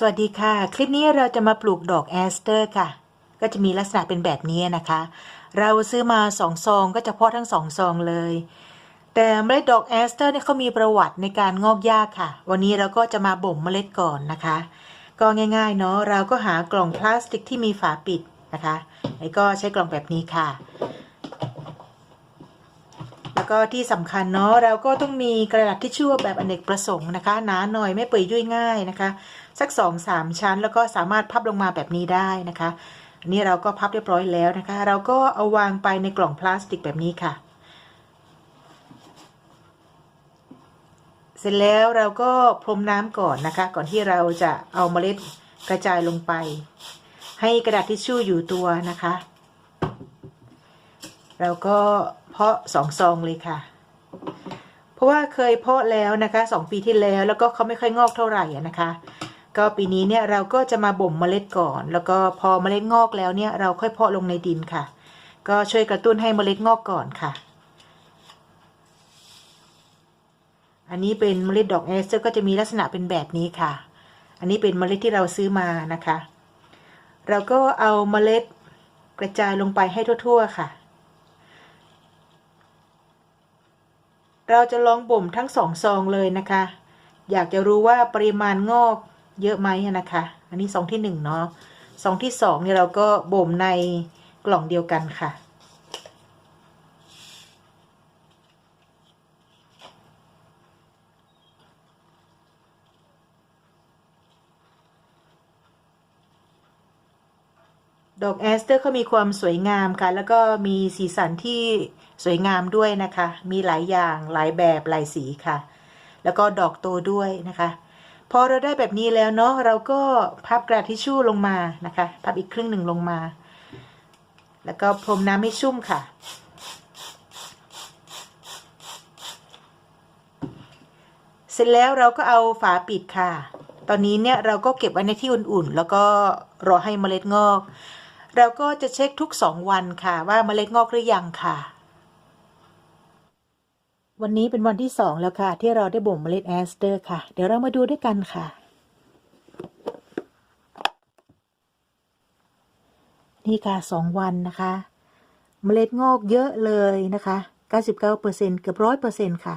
สวัสดีค่ะ คลิปนี้เราจะมาปลูกดอกแอสเตอร์ค่ะ ก็จะมีลักษณะเป็นแบบนี้นะคะ เราซื้อมาสองซองก็จะเพาะทั้งสองซองเลย แต่เมล็ดดอกแอสเตอร์เนี่ยเขามีประวัติในการงอกยากค่ะ วันนี้เราก็จะมาบ่มเมล็ดก่อนนะคะ ก็ง่ายๆเนาะเราก็หากล่องพลาสติกที่มีฝาปิดนะคะแล้วก็ใช้กล่องแบบนี้ค่ะ ก็ที่สำคัญเนาะเราก็ต้องมีกระดาษทิชชู่แบบอเนกประสงค์นะคะหนาหน่อยไม่เปื่อยยุ่ยง่ายนะคะ สักสองสามชั้นแล้วก็สามารถพับลงมาแบบนี้ได้นะคะนนี้เราก็พับเรียบร้อยแล้วนะคะ เราก็เอาวางไปในกล่องพลาสติกแบบนี้ค่ะ เสร็จแล้วเราก็พรมน้ำก่อนนะคะ ก่อนที่เราจะเอาเมล็ดกระจายลงไป ให้กระดาษทิชชู่อยู่ตัวนะคะ เราก็ เพาะสองซองเลยค่ะ เพราะว่าเคยเพาะแล้วนะคะสองปีที่แล้วแล้วก็เขาไม่ค่อยงอกเท่าไหร่นะคะ ก็ปีนี้เนี่ยเราก็จะมาบ่มเมล็ดก่อน แล้วก็พอเมล็ดงอกแล้วเนี่ยเราค่อยเพาะลงในดินค่ะ ก็ช่วยกระตุ้นให้เมล็ดงอกก่อนค่ะ อันนี้เป็นเมล็ดดอกแอสเตอร์ก็จะมีลักษณะเป็นแบบนี้ค่ะ อันนี้เป็นเมล็ดที่เราซื้อมานะคะ เราก็เอาเมล็ดกระจายลงไปให้ทั่ว ๆ ค่ะ เราจะลองบ่มทั้งสองซองเลยนะคะ อยากจะรู้ว่าปริมาณงอกเยอะไหมนะคะ อันนี้ซองที่หนึ่งเนาะซองที่สองเนี่ยเราก็บ่มในกล่องเดียวกันค่ะ ดอกแอสเตอร์เขามีความสวยงามค่ะ แล้วก็มีสีสันที่ สวยงามด้วยนะคะ มีหลายอย่างหลายแบบหลายสีค่ะ แล้วก็ดอกโตด้วยนะคะ พอเราได้แบบนี้แล้วเนาะเราก็พับกระดาษทิชชู่ลงมานะคะ พับอีกครึ่งหนึ่งลงมา แล้วก็พรมน้ำให้ชุ่มค่ะเสร็จแล้วเราก็เอาฝาปิดค่ะ ตอนนี้เนี่ยเราก็เก็บไว้ในที่อุ่นๆ แล้วก็รอให้เมล็ดงอก เราก็จะเช็คทุกสองวันค่ะ ว่าเมล็ดงอกหรือยังค่ะ วันนี้เป็นวันที่สองแล้วค่ะ ที่เราได้บ่มเมล็ดแอสเตอร์ค่ะ เดี๋ยวเรามาดูด้วยกันค่ะ นี่ค่ะสองวันนะคะ เมล็ดงอกเยอะเลยนะคะ 99%เกือบร้อยเปอร์เซ็นค่ะ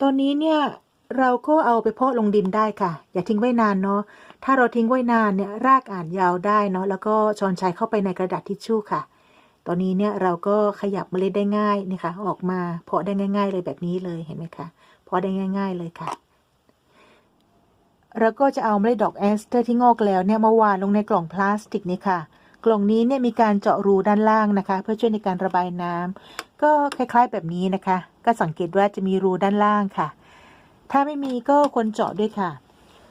ตอนนี้เนี่ยเราก็เอาไปเพาะลงดินได้ค่ะ อย่าทิ้งไว้นานเนาะถ้าเราทิ้งไว้นานเนี่ยรากอาจยาวได้เนาะแล้วก็ช้อนชัยเข้าไปในกระดาษทิชชู่ค่ะ อนนี้เนี่ยเราก็ขยับเมล็ดได้ง่ายนี่ค่ะออกมาเพาะได้ง่าย ๆ เลยแบบนี้เลยเห็นไหมคะเพาะได้ง่าย ๆ เลยค่ะเราก็จะเอาเมล็ดดอกแอสเตอร์ที่งอกแล้วเนี่ยมาวางลงในกล่องพลาสติกนี่ค่ะ กล่องนี้เนี่ยมีการเจาะรูด้านล่างนะคะ เพื่อช่วยในการระบายน้ำก็คล้าย ๆแบบนี้นะคะ ก็สังเกตว่าจะมีรูด้านล่างค่ะ ถ้าไม่มีก็ควรเจาะด้วยค่ะ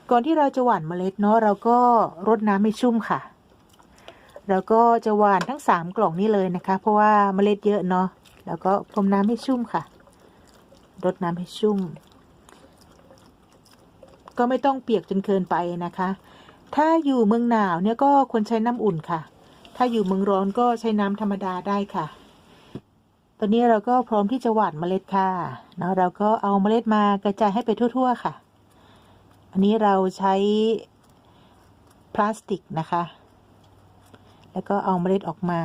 ก่อนที่เราจะหว่านเมล็ดเนาะเราก็รดน้ำให้ชุ่มค่ะ เราก็จะหว่านทั้งสามกล่องนี้เลยนะคะ เพราะว่าเมล็ดเยอะเนาะแล้วก็พรมน้ำให้ชุ่มค่ะรดน้ำให้ชุ่ม ก็ไม่ต้องเปียกจนเกินไปนะคะ ถ้าอยู่เมืองหนาวเนี่ยก็ควรใช้น้ำอุ่นค่ะ ถ้าอยู่เมืองร้อนก็ใช้น้ำธรรมดาได้ค่ะ ตอนนี้เราก็พร้อมที่จะหว่านเมล็ดค่ะเนาะเราก็เอาเมล็ดมากระจายให้ไปทั่ว ๆ ค่ะ อันนี้เราใช้พลาสติกนะคะ แล้วก็เอาเมล็ดออกมา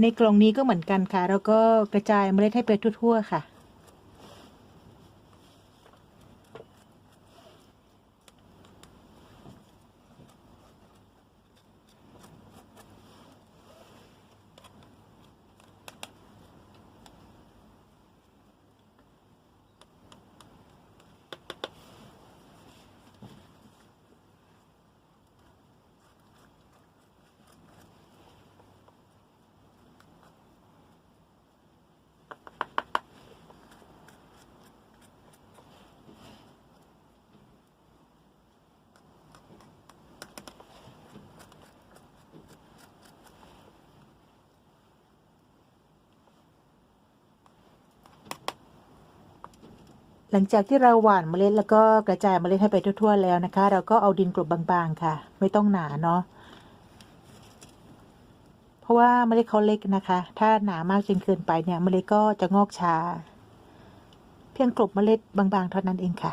ในกล่องนี้ก็เหมือนกันค่ะ แล้วก็กระจายเมล็ดให้ไปทั่ว ๆ ค่ะ หลังจากที่เราหว่านเมล็ดแล้วก็กระจายเมล็ดให้ไปทั่วๆแล้วนะคะ เราก็เอาดินกลบบางๆค่ะ ไม่ต้องหนาเนาะเพราะว่าเมล็ดเขาเล็กนะคะ ถ้าหนามากจนเกินไปเนี่ยเมล็ดก็จะงอกช้าเพียงกลบเมล็ดบางๆเท่านั้นเองค่ะ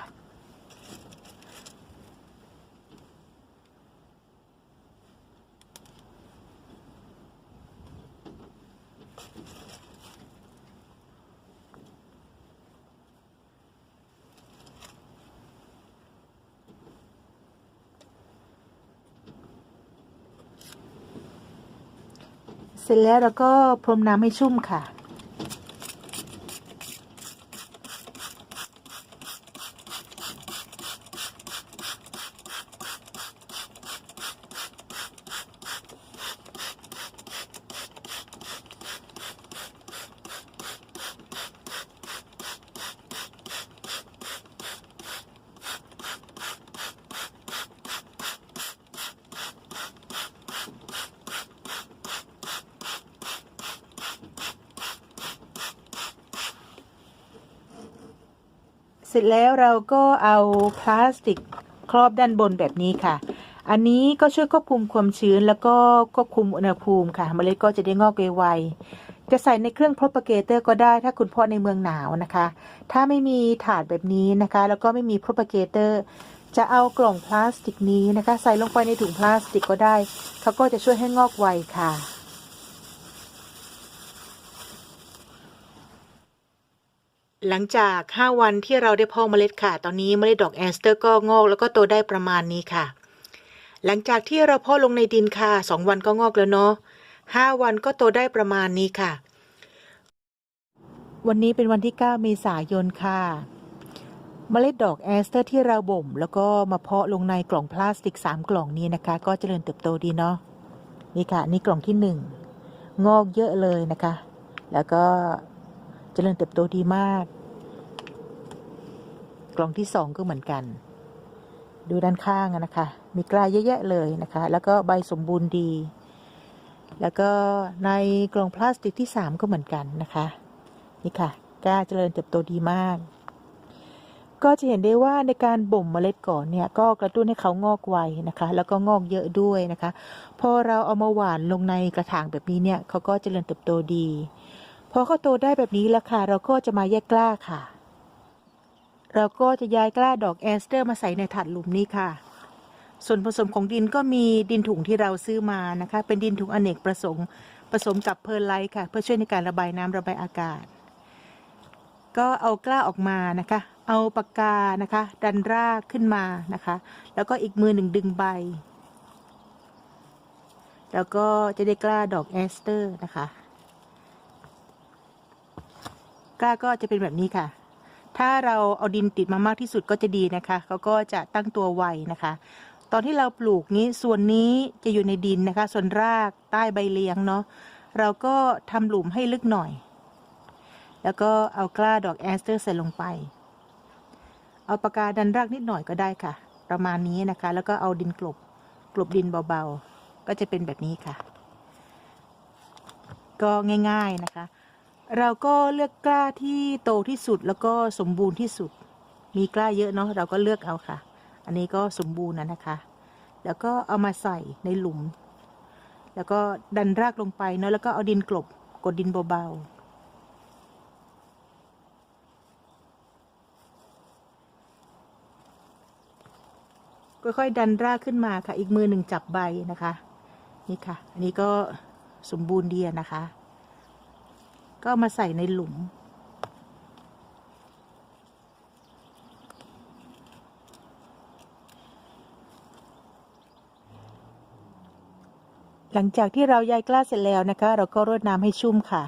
เสร็จแล้วเราก็พรมน้ำให้ชุ่มค่ะ เสร็จแล้วเราก็เอาพลาสติกครอบด้านบนแบบนี้ค่ะ อันนี้ก็ช่วยควบคุมความชื้นแล้วก็ควบคุมอุณหภูมิค่ะ เมล็ดก็จะได้งอกไวๆจะใส่ในเครื่อง propagator ก็ได้ถ้าคุณพ่อในเมืองหนาวนะคะ ถ้าไม่มีถาดแบบนี้นะคะ แล้วก็ไม่มี propagator จะเอากล่องพลาสติกนี้นะคะ ใส่ลงไปในถุงพลาสติกก็ได้เขาก็จะช่วยให้งอกไวค่ะ หลังจาก 5 วันที่เราได้เพาะเมล็ดค่ะ ตอนนี้เมล็ดดอกแอสเตอร์ก็งอกแล้วก็โตได้ประมาณนี้ค่ะ หลังจากที่เราเพาะลงในดินค่ะ 2 วันก็งอกแล้วเนาะ5วันก็โตได้ประมาณนี้ค่ะ วันนี้เป็นวันที่ 9 เมษายนค่ะ เมล็ดดอกแอสเตอร์ที่เราบ่ม แล้วก็มาเพาะลงในกล่องพลาสติก 3 กล่องนี้นะคะ ก็เจริญเติบโตดีเนาะนี่ค่ะ นี่กล่องที่ 1 งอกเยอะเลยนะคะ แล้วก็ เจริญเติบโตดีมาก กล่องที่สองก็เหมือนกัน ดูด้านข้างนะคะ มีกล้าเยอะแยะเลยนะคะ แล้วก็ใบสมบูรณ์ดี แล้วก็ในกล่องพลาสติกที่สามก็เหมือนกันนะคะ นี่ค่ะกล้าเจริญเติบโตดีมาก ก็จะเห็นได้ว่าในการบ่มเมล็ดก่อนเนี่ย ก็กระตุ้นให้เขางอกไวนะคะ แล้วก็งอกเยอะด้วยนะคะ พอเราเอามาหว่านลงในกระถางแบบนี้เนี่ยเขาก็เจริญเติบโตดี พอเขาโตได้แบบนี้แล้วค่ะ เราก็จะมาแยกกล้าค่ะ เราก็จะย้ายกล้าดอกแอสเตอร์มาใส่ในถาดหลุมนี้ค่ะ ส่วนผสมของดินก็มีดินถุงที่เราซื้อมานะคะ เป็นดินถุงอเนกประสงค์ผสมกับเพอร์ไลท์ค่ะ เพื่อช่วยในการระบายน้ำระบายอากาศ ก็เอากล้าออกมานะคะ เอาปากกานะคะ ดันรากขึ้นมานะคะ แล้วก็อีกมือหนึ่งดึงใบ แล้วก็จะได้กล้าดอกแอสเตอร์นะคะ กล้าก็จะเป็นแบบนี้ค่ะ ถ้าเราเอาดินติดมามากที่สุดก็จะดีนะคะเขาก็จะตั้งตัวไวนะคะ ตอนที่เราปลูกนี้ส่วนนี้จะอยู่ในดินนะคะ ส่วนรากใต้ใบเลี้ยงเนาะเราก็ทำหลุมให้ลึกหน่อย แล้วก็เอากล้าดอกแอสเตอร์ใส่ลงไป เอาปากกาดันรากนิดหน่อยก็ได้ค่ะ ประมาณนี้นะคะ แล้วก็เอาดินกลบกลบดินเบาๆ ก็จะเป็นแบบนี้ค่ะ ก็ง่ายๆนะคะ เราก็เลือกกล้าที่โตที่สุดแล้วก็สมบูรณ์ที่สุด มีกล้าเยอะเนาะเราก็เลือกเอาค่ะ อันนี้ก็สมบูรณ์นะนะคะ แล้วก็เอามาใส่ในหลุม แล้วก็ดันรากลงไปเนาะแล้วก็เอาดินกลบกดดินเบาๆค่อยๆดันรากขึ้นมาค่ะ อีกมือหนึ่งจับใบนะคะ นี่ค่ะ อันนี้ก็สมบูรณ์ดีอะนะคะ ก็มาใส่ในหลุม หลังจากที่เราย้ายกล้าเสร็จแล้วนะคะ เราก็รดน้ำให้ชุ่มค่ะ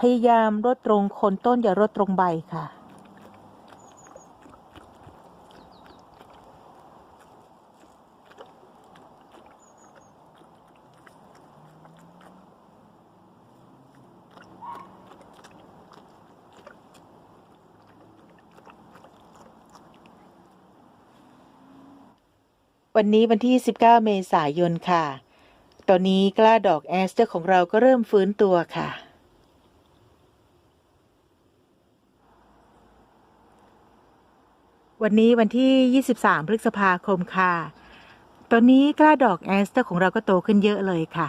พยายามรดตรงโคนต้นอย่ารดตรงใบค่ะ วันนี้วันที่ 19 เมษายนค่ะ ตอนนี้กล้าดอกแอสเตอร์ของเราก็เริ่มฟื้นตัวค่ะ วันนี้วันที่ 23 พฤษภาคมค่ะ ตอนนี้กล้าดอกแอสเตอร์ของเราก็โตขึ้นเยอะเลยค่ะ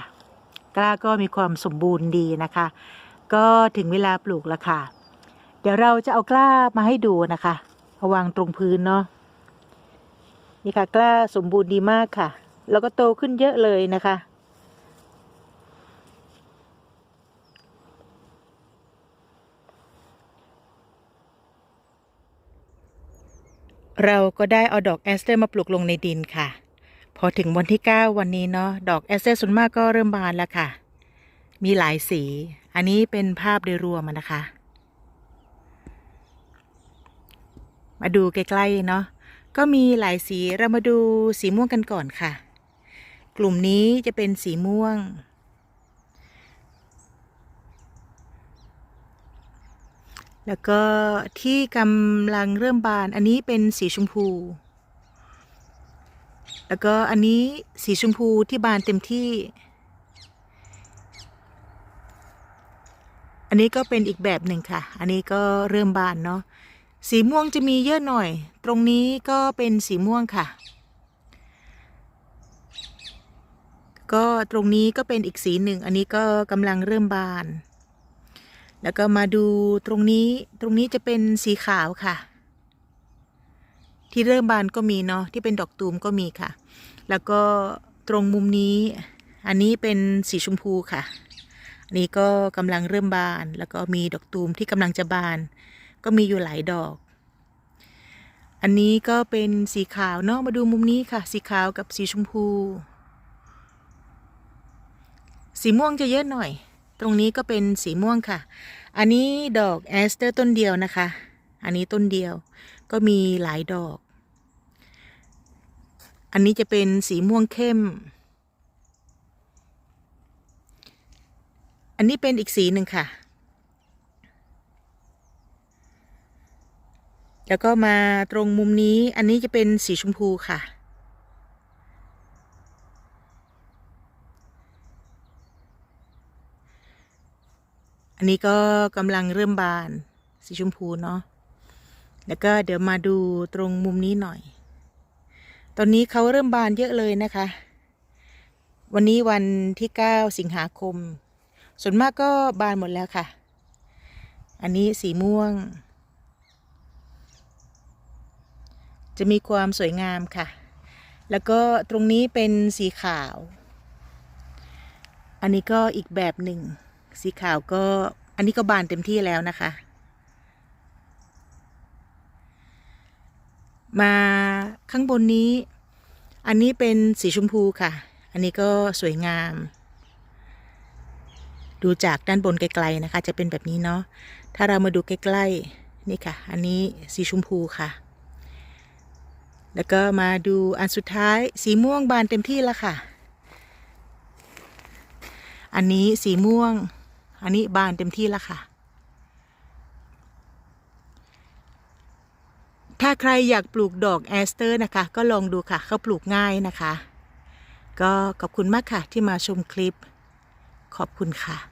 กล้าก็มีความสมบูรณ์ดีนะคะ ก็ถึงเวลาปลูกแล้วค่ะ เดี๋ยวเราจะเอากล้ามาให้ดูนะคะเอาวางตรงพื้นเนาะ นี่ค่ะ กล้าสมบูรณ์ดีมากค่ะ แล้วก็โตขึ้นเยอะเลยนะคะ เราก็ได้เอาดอกแอสเตอร์มาปลูกลงในดินค่ะ พอถึงวันที่ 9 วันนี้เนาะดอกแอสเตอร์ส่วนมากก็เริ่มบานแล้วค่ะ มีหลายสี อันนี้เป็นภาพโดยรวมนะคะ มาดูใกล้ ๆ เนาะ ก็มีหลายสีเรามาดูสีม่วงกันก่อนค่ะ กลุ่มนี้จะเป็นสีม่วง แล้วก็ที่กำลังเริ่มบานอันนี้เป็นสีชมพู แล้วก็อันนี้สีชมพูที่บานเต็มที่ อันนี้ก็เป็นอีกแบบหนึ่งค่ะ อันนี้ก็เริ่มบานเนาะสีม่วงจะมีเยอะหน่อย ตรงนี้ก็เป็นสีม่วงค่ะ ก็ตรงนี้ก็เป็นอีกสีหนึ่ง อันนี้ก็กำลังเริ่มบาน แล้วก็มาดูตรงนี้ ตรงนี้จะเป็นสีขาวค่ะ ที่เริ่มบานก็มีเนาะ ที่เป็นดอกตูมก็มีค่ะ แล้วก็ตรงมุมนี้ อันนี้เป็นสีชมพูค่ะอันนี้ก็กำลังเริ่มบาน แล้วก็มีดอกตูมที่กำลังจะบาน ก็มีอยู่หลายดอก อันนี้ก็เป็นสีขาวเนาะมาดูมุมนี้ค่ะ สีขาวกับสีชมพู สีม่วงจะเยอะหน่อย ตรงนี้ก็เป็นสีม่วงค่ะ อันนี้ดอกแอสเตอร์ต้นเดียวนะคะ อันนี้ต้นเดียวก็มีหลายดอก อันนี้จะเป็นสีม่วงเข้ม อันนี้เป็นอีกสีหนึ่งค่ะ แล้วก็มาตรงมุมนี้อันนี้จะเป็นสีชมพูค่ะ อันนี้ก็กำลังเริ่มบานสีชมพูเนาะแล้วก็เดี๋ยวมาดูตรงมุมนี้หน่อย ตอนนี้เขาเริ่มบานเยอะเลยนะคะ วันนี้วันที่ 9 สิงหาคม ส่วนมากก็บานหมดแล้วค่ะ อันนี้สีม่วง จะมีความสวยงามค่ะ แล้วก็ตรงนี้เป็นสีขาว อันนี้ก็อีกแบบหนึ่ง สีขาวก็อันนี้ก็บานเต็มที่แล้วนะคะ มาข้างบนนี้ อันนี้เป็นสีชมพูค่ะ อันนี้ก็สวยงาม ดูจากด้านบนไกลๆนะคะ จะเป็นแบบนี้เนาะ ถ้าเรามาดูใกล้ๆนี่ค่ะ อันนี้สีชมพูค่ะ แล้วก็มาดูอันสุดท้ายสีม่วงบานเต็มที่แล้วค่ะ อันนี้สีม่วง อันนี้บานเต็มที่แล้วค่ะ ถ้าใครอยากปลูกดอกแอสเตอร์นะคะ ก็ลองดูค่ะ เขาปลูกง่ายนะคะ ก็ขอบคุณมากค่ะที่มาชมคลิป ขอบคุณค่ะ